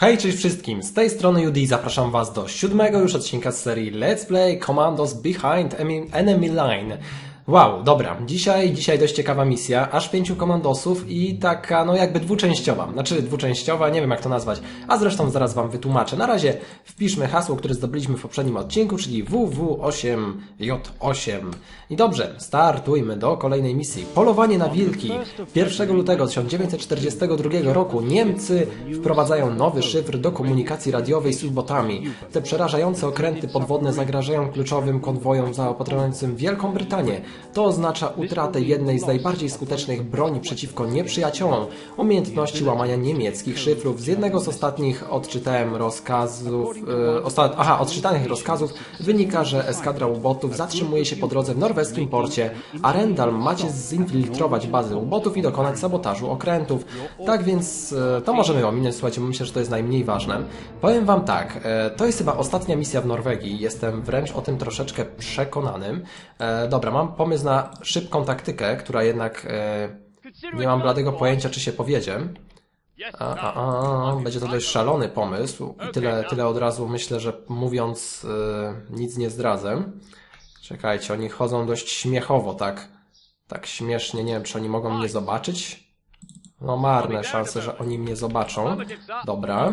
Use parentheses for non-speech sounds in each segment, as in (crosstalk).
Hej, cześć wszystkim, z tej strony Judy zapraszam was do siódmego już odcinka z serii Let's Play Commandos Behind Enemy Line. Wow, dobra, dzisiaj, dzisiaj dość ciekawa misja, aż pięciu komandosów i taka, no jakby dwuczęściowa, znaczy dwuczęściowa, nie wiem jak to nazwać, a zresztą zaraz wam wytłumaczę. Na razie wpiszmy hasło, które zdobyliśmy w poprzednim odcinku, czyli WW8J8. I dobrze, startujmy do kolejnej misji. Polowanie na wilki. 1 lutego 1942 roku Niemcy wprowadzają nowy szyfr do komunikacji radiowej z U-botami. Te przerażające okręty podwodne zagrażają kluczowym konwojom zaopatrującym Wielką Brytanię. To oznacza utratę jednej z najbardziej skutecznych broni przeciwko nieprzyjaciołom, umiejętności łamania niemieckich szyfrów. Z jednego z ostatnich odczytałem rozkazów, e, osta aha, odczytanych rozkazów wynika, że eskadra ubotów zatrzymuje się po drodze w norweskim porcie, a Rendal macie zinfiltrować bazę ubotów i dokonać sabotażu okrętów. Tak więc e, to możemy ominąć, słuchajcie, myślę, że to jest najmniej ważne. Powiem wam tak, e, to jest chyba ostatnia misja w Norwegii, jestem wręcz o tym troszeczkę przekonanym. E, dobra, mam pomysł na szybką taktykę, która jednak e, nie mam bladego pojęcia, czy się powiedzie. A, a, a, będzie to dość szalony pomysł i tyle, tyle od razu myślę, że mówiąc e, nic nie zdradzę. Czekajcie, oni chodzą dość śmiechowo, tak, tak śmiesznie, nie wiem, czy oni mogą mnie zobaczyć. No marne szanse, że oni mnie zobaczą. Dobra.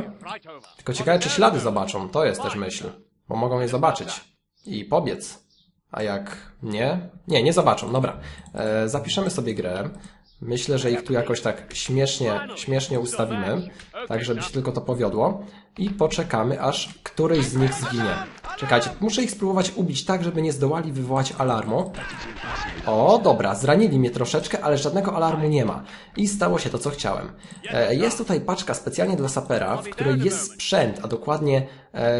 Tylko ciekawe, czy ślady zobaczą, to jest też myśl. Bo mogą je zobaczyć i pobiec. A jak nie? Nie, nie zobaczą. Dobra. E, zapiszemy sobie grę. Myślę, że ich tu jakoś tak śmiesznie, śmiesznie ustawimy, tak żeby się tylko to powiodło. I poczekamy, aż któryś z nich zginie. Czekajcie, muszę ich spróbować ubić tak, żeby nie zdołali wywołać alarmu. O, dobra, zranili mnie troszeczkę, ale żadnego alarmu nie ma. I stało się to, co chciałem. E, jest tutaj paczka specjalnie dla sapera, w której jest sprzęt, a dokładnie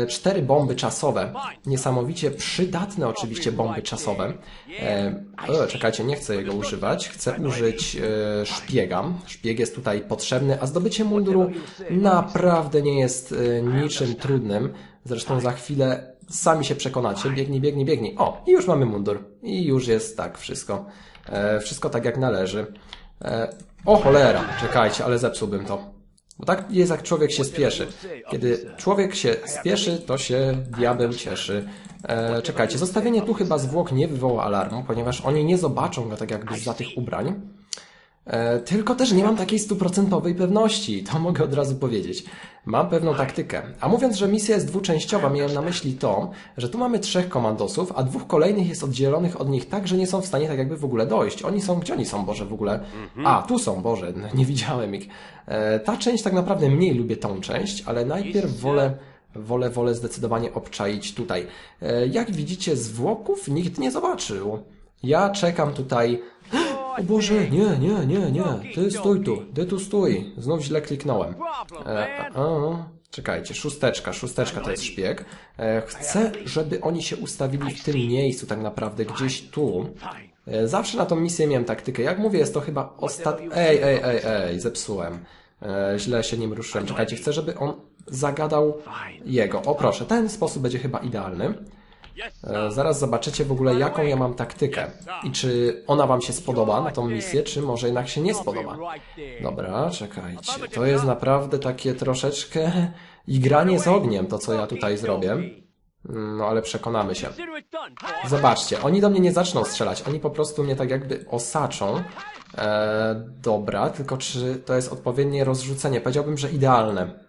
cztery bomby czasowe. Niesamowicie przydatne oczywiście bomby czasowe. E, czekajcie, nie chcę jego używać. Chcę użyć e, szpiega. Szpieg jest tutaj potrzebny, a zdobycie munduru naprawdę nie jest e, niczym trudnym. Zresztą za chwilę sami się przekonacie. Biegnij, biegnij, biegnij. O, i już mamy mundur. I już jest tak wszystko. E, wszystko tak jak należy. E, o cholera, czekajcie, ale zepsułbym to. Bo tak jest jak człowiek się spieszy. Kiedy człowiek się spieszy, to się diabeł cieszy. E, czekajcie, zostawienie tu chyba zwłok nie wywoła alarmu, ponieważ oni nie zobaczą go tak jakby za tych ubrań. E, tylko też nie mam takiej stuprocentowej pewności, to (laughs) mogę od razu powiedzieć. Mam pewną taktykę. A mówiąc, że misja jest dwuczęściowa, miałem na myśli to, że tu mamy trzech komandosów, a dwóch kolejnych jest oddzielonych od nich tak, że nie są w stanie tak jakby w ogóle dojść. Oni są, gdzie oni są, Boże, w ogóle? A, tu są, Boże, (laughs) nie widziałem ich. E, ta część tak naprawdę mniej lubię tą część, ale najpierw wolę wolę, wolę zdecydowanie obczaić tutaj. E, jak widzicie, zwłoków nikt nie zobaczył. Ja czekam tutaj o Boże, nie, nie, nie, nie. Ty stój tu, ty tu stój. Znów źle kliknąłem. E, a, a, czekajcie, szósteczka, szósteczka to jest szpieg. E, chcę, żeby oni się ustawili w tym miejscu tak naprawdę, gdzieś tu. E, zawsze na tą misję miałem taktykę. Jak mówię, jest to chyba ostatni... Ej, ej, ej, ej, zepsułem. E, źle się nim ruszyłem. Czekajcie, chcę, żeby on zagadał jego. O proszę, ten sposób będzie chyba idealny. E, Zaraz zobaczycie w ogóle, jaką ja mam taktykę i czy ona Wam się spodoba na tą misję, czy może jednak się nie spodoba. Dobra, czekajcie. To jest naprawdę takie troszeczkę (laughs) igranie z ogniem, to co ja tutaj zrobię. No ale przekonamy się. Zobaczcie, oni do mnie nie zaczną strzelać, oni po prostu mnie tak jakby osaczą. E, dobra, tylko czy to jest odpowiednie rozrzucenie? Powiedziałbym, że idealne.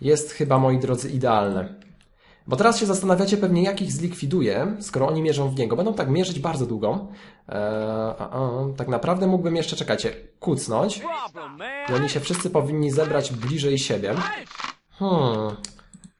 Jest chyba, moi drodzy, idealne. Bo teraz się zastanawiacie pewnie, jakich zlikwiduję, skoro oni mierzą w niego. Będą tak mierzyć bardzo długo. Eee, tak naprawdę mógłbym jeszcze, czekajcie, kucnąć. I oni się wszyscy powinni zebrać bliżej siebie. Hmm.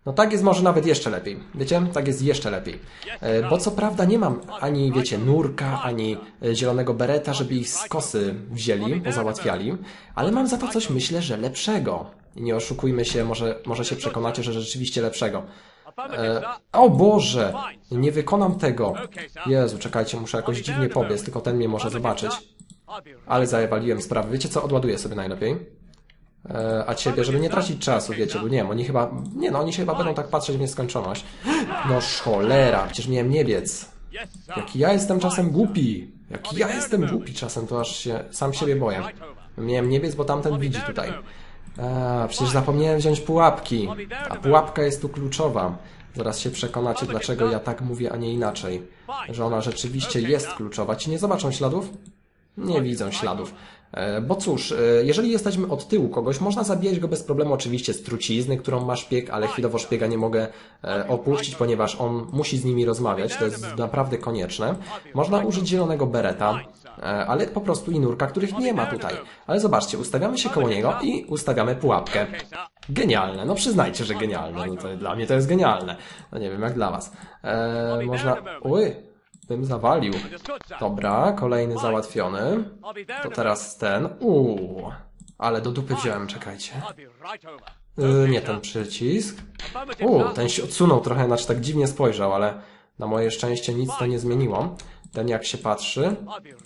No tak jest może nawet jeszcze lepiej. Wiecie? Tak jest jeszcze lepiej. E, bo co prawda nie mam ani, wiecie, nurka, ani e, zielonego bereta, żeby ich z kosy wzięli, pozałatwiali, ale mam za to coś, myślę, że lepszego. I nie oszukujmy się, może, może się przekonacie, że rzeczywiście lepszego. E, o Boże! Nie wykonam tego. Jezu, czekajcie, muszę jakoś dziwnie pobiec, tylko ten mnie może zobaczyć. Ale zajewaliłem sprawę. Wiecie co? Odładuję sobie najlepiej. E, a ciebie, żeby nie tracić czasu, wiecie, bo nie wiem, oni chyba... Nie no, oni się chyba będą tak patrzeć w nieskończoność. No cholera, przecież miałem niebiec. Jaki ja jestem czasem głupi. Jaki ja jestem głupi czasem, to aż się sam siebie boję. Miałem niebiec, bo tamten widzi tutaj. A, przecież zapomniałem wziąć pułapki. A pułapka jest tu kluczowa. Zaraz się przekonacie, dlaczego ja tak mówię, a nie inaczej. Że ona rzeczywiście jest kluczowa. Ci nie zobaczą śladów? Nie widzą śladów. E, Bo cóż, e, jeżeli jesteśmy od tyłu kogoś, można zabijać go bez problemu oczywiście z trucizny, którą ma szpieg, ale chwilowo szpiega nie mogę e, opuścić, ponieważ on musi z nimi rozmawiać, to jest naprawdę konieczne. Można użyć zielonego bereta, ale po prostu i nurka, których nie ma tutaj. Ale zobaczcie, ustawiamy się koło niego i ustawiamy pułapkę. Genialne, no przyznajcie, że genialne. No to dla mnie to jest genialne. No nie wiem jak dla was. E, można... Uj, bym zawalił. Dobra, kolejny załatwiony. To teraz ten. Uuu, ale do dupy wziąłem, czekajcie. Yy, nie ten przycisk. Uuu, ten się odsunął trochę, znaczy tak dziwnie spojrzał, ale na moje szczęście nic to nie zmieniło. Ten jak się patrzy,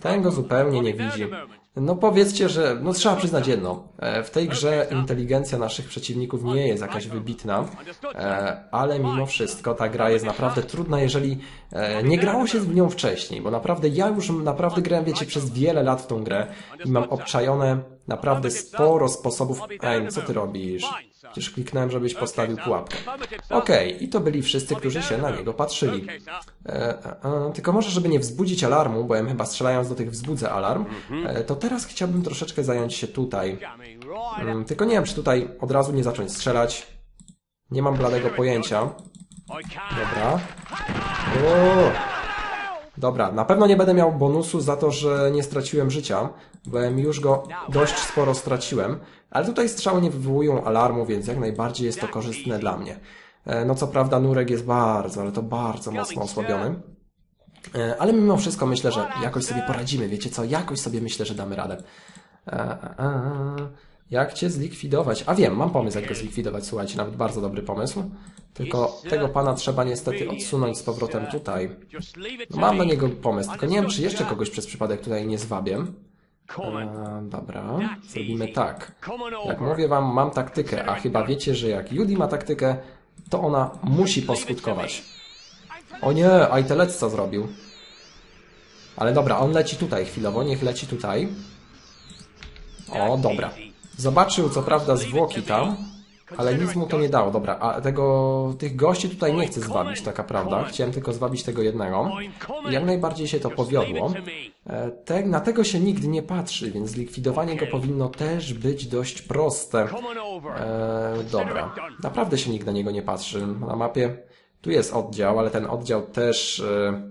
ten go zupełnie nie widzi. No powiedzcie, że, no trzeba przyznać jedno, e, w tej grze inteligencja naszych przeciwników nie jest jakaś wybitna, e, ale mimo wszystko ta gra jest naprawdę trudna, jeżeli e, nie grało się w nią wcześniej, bo naprawdę ja już naprawdę grałem, wiecie, przez wiele lat w tą grę i mam obczajone naprawdę sporo sposobów. Ej, co ty robisz? Przecież kliknąłem, żebyś postawił pułapkę. Okej, i to byli wszyscy, którzy się na niego patrzyli. E, e, e, tylko może, żeby nie wzbudzić alarmu, bo ja chyba strzelając do tych wzbudzę alarm, e, to teraz chciałbym troszeczkę zająć się tutaj. Mm, Tylko nie wiem, czy tutaj od razu nie zacząć strzelać. Nie mam bladego pojęcia. Dobra. O! Dobra, na pewno nie będę miał bonusu za to, że nie straciłem życia, bo już go dość sporo straciłem, ale tutaj strzały nie wywołują alarmu, więc jak najbardziej jest to korzystne dla mnie. E, No co prawda nurek jest bardzo, ale to bardzo mocno osłabiony. E, Ale mimo wszystko myślę, że jakoś sobie poradzimy, wiecie co? Jakoś sobie myślę, że damy radę. E, e, e. Jak cię zlikwidować? A wiem, mam pomysł, jak go zlikwidować, słuchajcie, nawet bardzo dobry pomysł. Tylko tego pana trzeba niestety odsunąć z powrotem tutaj. No, mam na niego pomysł, tylko nie wiem, czy jeszcze kogoś przez przypadek tutaj nie zwabię. E, dobra, zrobimy tak. Jak mówię wam, mam taktykę, a chyba wiecie, że jak Judy ma taktykę, to ona musi poskutkować. O nie, a i telec co zrobił. Ale dobra, on leci tutaj chwilowo, niech leci tutaj. O, dobra. Zobaczył co prawda zwłoki tam, ale nic mu to nie dało. Dobra, a tego, tych gości tutaj nie chcę zwabić, taka prawda. Chciałem tylko zwabić tego jednego. I jak najbardziej się to powiodło. E, Te, na tego się nigdy nie patrzy, więc zlikwidowanie go powinno też być dość proste. E, dobra, naprawdę się nikt na niego nie patrzy. Na mapie tu jest oddział, ale ten oddział też... E,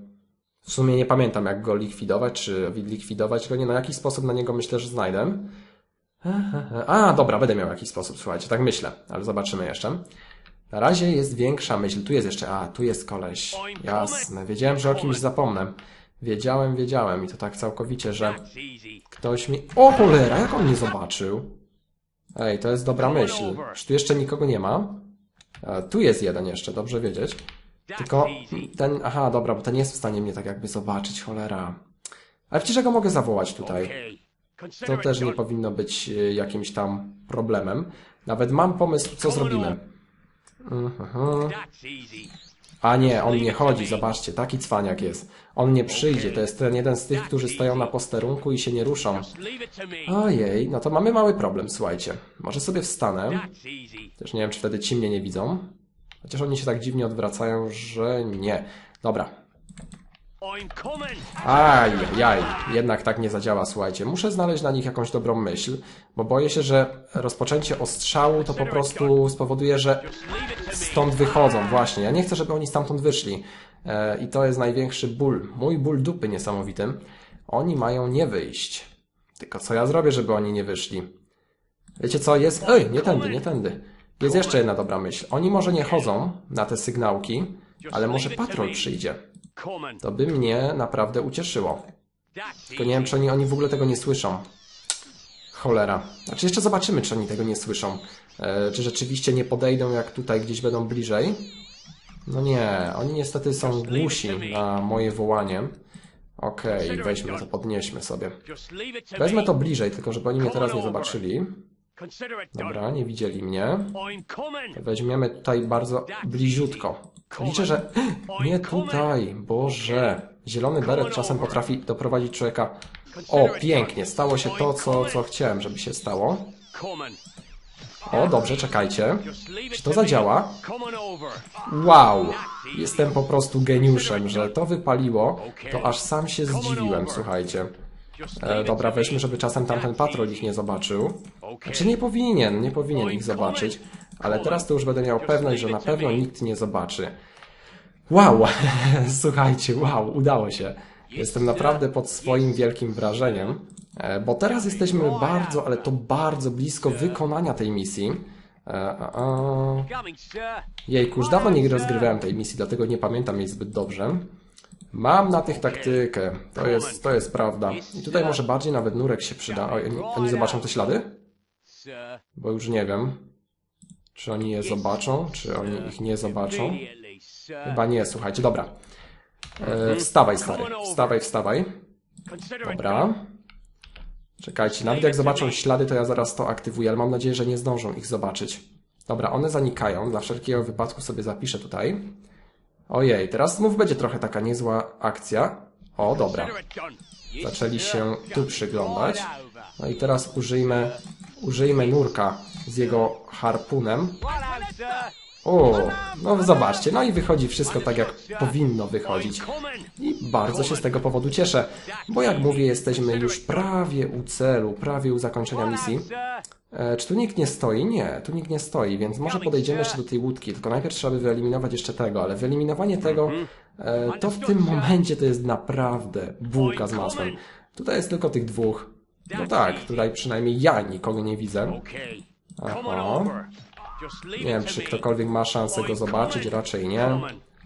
w sumie nie pamiętam jak go likwidować, czy likwidować go nie. No jakiś sposób na niego myślę, że znajdę. A, dobra, będę miał jakiś sposób, słuchajcie, tak myślę, ale zobaczymy jeszcze. Na razie jest większa myśl. Tu jest jeszcze, a, tu jest koleś. Jasne, wiedziałem, że o kimś zapomnę. Wiedziałem, wiedziałem i to tak całkowicie, że ktoś mi... O cholera, jak on mnie zobaczył? Ej, to jest dobra myśl. Czy tu jeszcze nikogo nie ma? A, tu jest jeden jeszcze, dobrze wiedzieć. Tylko ten, aha, dobra, bo ten jest w stanie mnie tak jakby zobaczyć, cholera. Ale przecież ja go mogę zawołać tutaj. To też nie powinno być e, jakimś tam problemem. Nawet mam pomysł, co zrobimy. Mhm. A nie, on nie chodzi, zobaczcie, taki cwaniak jest. On nie przyjdzie, to jest ten jeden z tych, którzy stoją na posterunku i się nie ruszą. Ojej, no to mamy mały problem, słuchajcie. Może sobie wstanę. Też nie wiem, czy wtedy ci mnie nie widzą. Chociaż oni się tak dziwnie odwracają, że nie. Dobra. Aj, jaj, jednak tak nie zadziała, słuchajcie. Muszę znaleźć na nich jakąś dobrą myśl, bo boję się, że rozpoczęcie ostrzału to po prostu spowoduje, że stąd wychodzą, właśnie. Ja nie chcę, żeby oni stamtąd wyszli. E, I to jest największy ból. Mój ból dupy niesamowity. Oni mają nie wyjść. Tylko co ja zrobię, żeby oni nie wyszli? Wiecie co, jest... Ej, nie tędy, nie tędy. Jest jeszcze jedna dobra myśl. Oni może nie chodzą na te sygnałki, ale może patrol przyjdzie. To by mnie naprawdę ucieszyło. Tylko nie wiem, czy oni, oni w ogóle tego nie słyszą. Cholera. Znaczy jeszcze zobaczymy, czy oni tego nie słyszą. E, czy rzeczywiście nie podejdą, jak tutaj gdzieś będą bliżej. No nie, oni niestety są głusi na moje wołanie. Okej, weźmy to, podnieśmy sobie. Wezmę to bliżej, tylko żeby oni mnie teraz nie zobaczyli. Dobra, nie widzieli mnie. Weźmiemy tutaj bardzo bliziutko. Liczę, że... Nie tutaj, Boże. Zielony beret czasem potrafi doprowadzić człowieka... O, pięknie, stało się to, co, co chciałem, żeby się stało. O, dobrze, czekajcie. Czy Czy to zadziała? Wow! Jestem po prostu geniuszem, że to wypaliło, to aż sam się zdziwiłem, słuchajcie. E, dobra, weźmy, żeby czasem tamten patrol ich nie zobaczył. Znaczy nie powinien, nie powinien ich zobaczyć, ale teraz to już będę miał pewność, że na pewno nikt nie zobaczy. Wow! (laughs) Słuchajcie, wow, udało się. Jestem naprawdę pod swoim wielkim wrażeniem, e, bo teraz jesteśmy bardzo, ale to bardzo blisko wykonania tej misji. E. Jejku, już dawno nie rozgrywałem tej misji, dlatego nie pamiętam jej zbyt dobrze. Mam na tych taktykę, to jest, to jest prawda. I tutaj może bardziej nawet nurek się przyda. Oni zobaczą te ślady? Bo już nie wiem, czy oni je zobaczą, czy oni ich nie zobaczą. Chyba nie, słuchajcie, dobra. E, wstawaj, stary, wstawaj, wstawaj. Dobra. Czekajcie, nawet jak zobaczą ślady, to ja zaraz to aktywuję, ale mam nadzieję, że nie zdążą ich zobaczyć. Dobra, one zanikają, dla wszelkiego wypadku sobie zapiszę tutaj. Ojej, teraz znów będzie trochę taka niezła akcja. O, dobra. Zaczęli się tu przyglądać. No i teraz użyjmy, użyjmy nurka z jego harpunem. O, no zobaczcie, no i wychodzi wszystko tak, jak powinno wychodzić. I bardzo się z tego powodu cieszę, bo jak mówię, jesteśmy już prawie u celu, prawie u zakończenia misji. E, czy tu nikt nie stoi? Nie, tu nikt nie stoi, więc może podejdziemy jeszcze do tej łódki, tylko najpierw trzeba by wyeliminować jeszcze tego, ale wyeliminowanie tego, e, to w tym momencie to jest naprawdę bułka z masłem. Tutaj jest tylko tych dwóch. No tak, tutaj przynajmniej ja nikogo nie widzę. Aha. Nie wiem, czy ktokolwiek ma szansę go zobaczyć, raczej nie.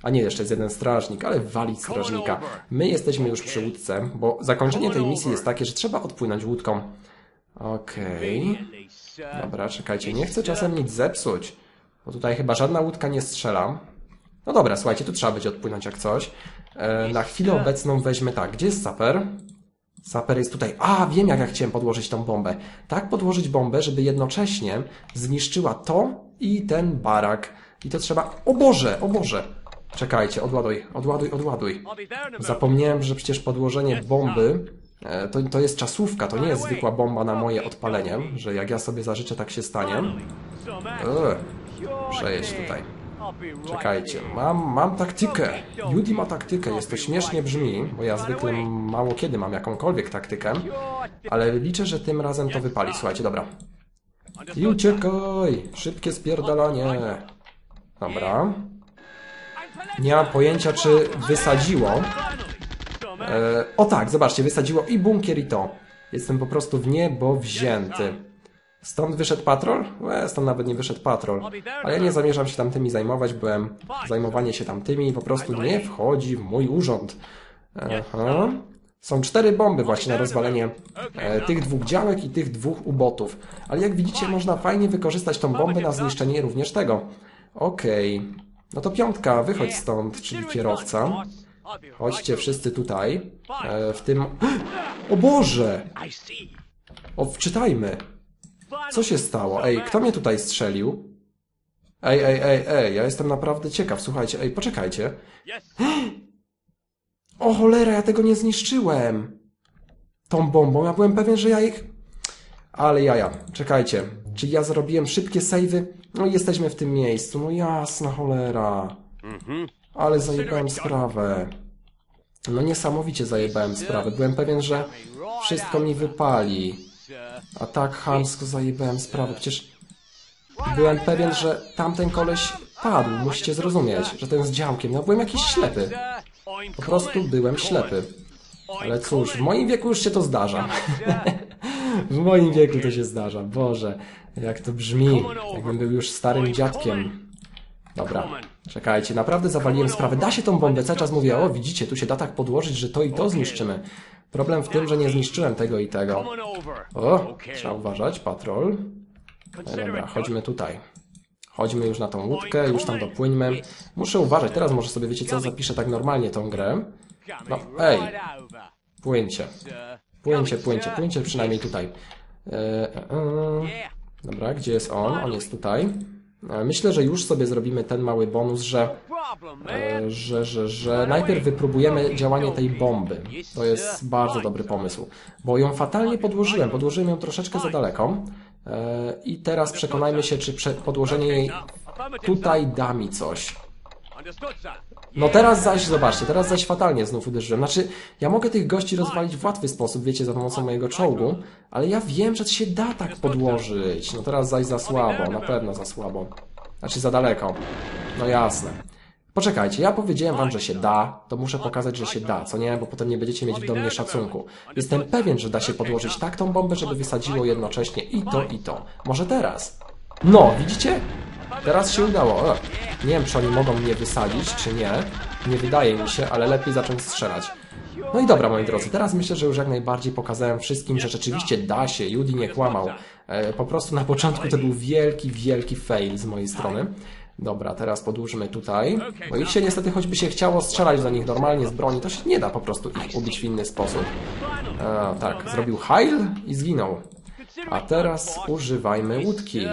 A nie, jeszcze jest jeden strażnik, ale walić strażnika. My jesteśmy już przy łódce, bo zakończenie tej misji jest takie, że trzeba odpłynąć łódką. Okej. Dobra, czekajcie, nie chcę czasem nic zepsuć, bo tutaj chyba żadna łódka nie strzela. No dobra, słuchajcie, tu trzeba będzie odpłynąć jak coś. E, na chwilę obecną weźmy tak, gdzie jest saper? Saper jest tutaj. A, wiem jak ja chciałem podłożyć tą bombę. Tak podłożyć bombę, żeby jednocześnie zniszczyła to i ten barak. I to trzeba... O Boże, o Boże! Czekajcie, odładuj, odładuj, odładuj. Zapomniałem, że przecież podłożenie bomby e, to, to jest czasówka, to nie jest zwykła bomba na moje odpalenie, że jak ja sobie zażyczę, tak się stanie. Eee, przejedź tutaj. Czekajcie, mam, mam taktykę. Judy ma taktykę, jest to śmiesznie brzmi, bo ja zwykle mało kiedy mam jakąkolwiek taktykę, ale liczę, że tym razem to wypali. Słuchajcie, dobra. I uciekaj! Szybkie spierdalanie. Dobra. Nie mam pojęcia, czy wysadziło. E, o tak, zobaczcie, wysadziło i bunkier i to. Jestem po prostu w niebo wzięty. Stąd wyszedł patrol? E, stąd nawet nie wyszedł patrol. Ale ja nie zamierzam się tamtymi zajmować, byłem zajmowanie się tamtymi po prostu nie wchodzi w mój urząd. Aha. Są cztery bomby właśnie na rozwalenie e, tych dwóch działek i tych dwóch ubotów. Ale jak widzicie, można fajnie wykorzystać tą bombę na zniszczenie również tego. Okej. No to piątka, wychodź stąd, czyli kierowca. Chodźcie wszyscy tutaj. E, w tym... (gasps) O Boże! O, wczytajmy. Co się stało? Ej, kto mnie tutaj strzelił? Ej, ej, ej, ej, ja jestem naprawdę ciekaw. Słuchajcie, ej, poczekajcie. (gasps) O cholera, ja tego nie zniszczyłem. Tą bombą, ja byłem pewien, że ja ich... Ale jaja, czekajcie. Czy ja zrobiłem szybkie savey? No jesteśmy w tym miejscu, no jasna cholera. Ale zajebałem sprawę. No niesamowicie zajebałem sprawę. Byłem pewien, że wszystko mi wypali. A tak chamsko zajebałem sprawę. Przecież byłem pewien, że tamten koleś padł. Musicie zrozumieć, że ten z działkiem. No byłem jakiś ślepy. Po prostu byłem ślepy. Ale cóż, w moim wieku już się to zdarza. (laughs) w moim wieku to się zdarza. Boże, jak to brzmi. Jakbym był już starym dziadkiem. Dobra, czekajcie, naprawdę zawaliłem sprawę. Da się tą bombę, cały czas mówię, o widzicie, tu się da tak podłożyć, że to i to zniszczymy. Problem w tym, że nie zniszczyłem tego i tego. O, trzeba uważać, patrol. Dobra, chodźmy tutaj. Chodźmy już na tą łódkę, już tam dopłyńmy. Muszę uważać, teraz może sobie, wiecie co, zapiszę tak normalnie tą grę. No, ej, płyńcie. Płyńcie, płyńcie, płyńcie przynajmniej tutaj. E, e, e. Dobra, gdzie jest on? On jest tutaj. E, Myślę, że już sobie zrobimy ten mały bonus, że, e, że, że, że najpierw wypróbujemy działanie tej bomby. To jest bardzo dobry pomysł, bo ją fatalnie podłożyłem. Podłożyłem ją troszeczkę za daleko. E, I teraz przekonajmy się, czy podłożenie jej tutaj da mi coś. No teraz zaś, zobaczcie, teraz zaś fatalnie znów uderzyłem. Znaczy, ja mogę tych gości rozwalić w łatwy sposób, wiecie, za pomocą mojego czołgu, ale ja wiem, że się da tak podłożyć. No teraz zaś za słabo, na pewno za słabo. Znaczy za daleko. No jasne. Poczekajcie, ja powiedziałem wam, że się da, to muszę pokazać, że się da, co nie? Bo potem nie będziecie mieć do mnie szacunku. Jestem pewien, że da się podłożyć tak tą bombę, żeby wysadziło jednocześnie i to, i to. Może teraz? No, widzicie? Teraz się udało. O, nie wiem, czy oni mogą mnie wysadzić, czy nie. Nie wydaje mi się, ale lepiej zacząć strzelać. No i dobra, moi drodzy, teraz myślę, że już jak najbardziej pokazałem wszystkim, że rzeczywiście da się. Judy nie kłamał. E, po prostu na początku to był wielki, wielki fail z mojej strony. Dobra, teraz podłużmy tutaj. Bo ich się niestety, choćby się chciało strzelać do nich normalnie z broni, to się nie da po prostu ich ubić w inny sposób. E, tak, zrobił heil i zginął. A teraz używajmy łódki.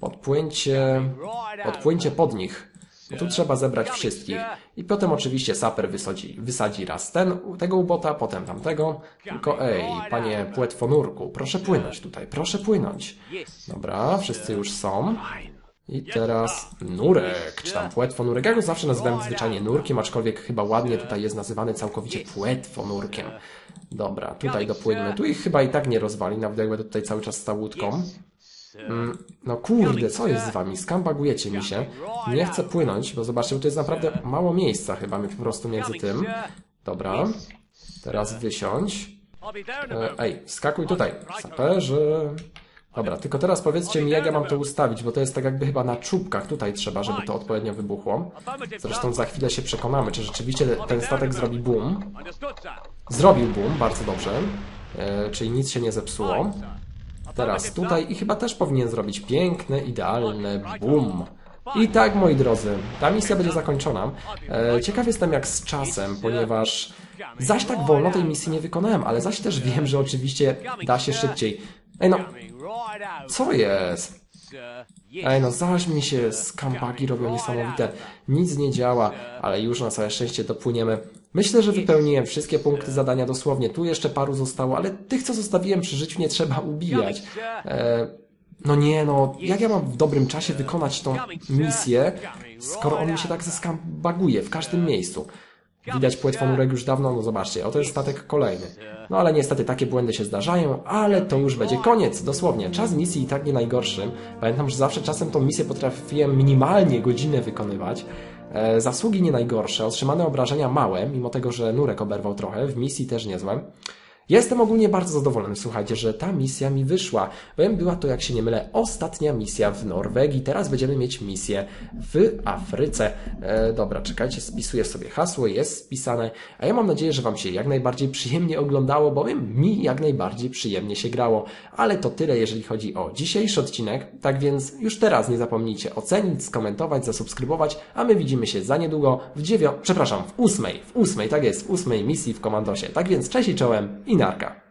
Podpłyńcie, podpłyńcie pod nich. Bo tu trzeba zebrać wszystkich. I potem oczywiście saper wysadzi, wysadzi raz ten, tego ubota, potem tamtego. Tylko ej, panie płetwonurku, proszę płynąć tutaj, proszę płynąć. Dobra, wszyscy już są. I teraz nurek, czy tam płetwonurek. Ja go zawsze nazywałem zwyczajnie nurkiem, aczkolwiek chyba ładnie tutaj jest nazywany całkowicie płetwonurkiem. Dobra, tutaj dopłyńmy. Tu ich chyba i tak nie rozwali, nawet jak będę tutaj cały czas stał łódką. Mm, No kurde, co jest z wami? Skambagujecie mi się. Nie chcę płynąć, bo zobaczcie, to jest naprawdę mało miejsca chyba mi po prostu między tym. Dobra. Teraz wysiądź. E, Ej, skakuj tutaj. Saperze. Dobra, tylko teraz powiedzcie mi, jak ja mam to ustawić, bo to jest tak jakby chyba na czubkach tutaj trzeba, żeby to odpowiednio wybuchło. Zresztą za chwilę się przekonamy, czy rzeczywiście ten statek zrobi boom. Zrobił boom, bardzo dobrze. E, czyli nic się nie zepsuło. Teraz tutaj i chyba też powinien zrobić piękny, idealny boom. I tak, moi drodzy, ta misja będzie zakończona. E, ciekaw jestem jak z czasem, ponieważ zaś tak wolno tej misji nie wykonałem, ale zaś też wiem, że oczywiście da się szybciej. Ej no, co jest? Ej no, zaś mi się skambagi robią niesamowite. Nic nie działa, ale już na całe szczęście dopłyniemy. Myślę, że wypełniłem wszystkie punkty zadania dosłownie. Tu jeszcze paru zostało, ale tych, co zostawiłem przy życiu, nie trzeba ubijać. E, no nie, no, jak ja mam w dobrym czasie wykonać tą misję, skoro on mi się tak zeskambaguje w każdym miejscu? Widać płetwonurek już dawno, no zobaczcie, oto jest statek kolejny. No ale niestety takie błędy się zdarzają, ale to już będzie koniec, dosłownie. Czas misji i tak nie najgorszy. Pamiętam, że zawsze czasem tą misję potrafiłem minimalnie godzinę wykonywać. E, zasługi nie najgorsze, otrzymane obrażenia małe, mimo tego, że nurek oberwał trochę, w misji też niezłe. Jestem ogólnie bardzo zadowolony, słuchajcie, że ta misja mi wyszła, bowiem była to, jak się nie mylę, ostatnia misja w Norwegii. Teraz będziemy mieć misję w Afryce. E, dobra, czekajcie, spisuję sobie hasło, jest spisane, a ja mam nadzieję, że Wam się jak najbardziej przyjemnie oglądało, bowiem mi jak najbardziej przyjemnie się grało. Ale to tyle, jeżeli chodzi o dzisiejszy odcinek, tak więc już teraz nie zapomnijcie ocenić, skomentować, zasubskrybować, a my widzimy się za niedługo w dziewią... przepraszam, w ósmej, w ósmej, tak jest, w ósmej misji w Komandosie. Tak więc cześć i czołem i narka.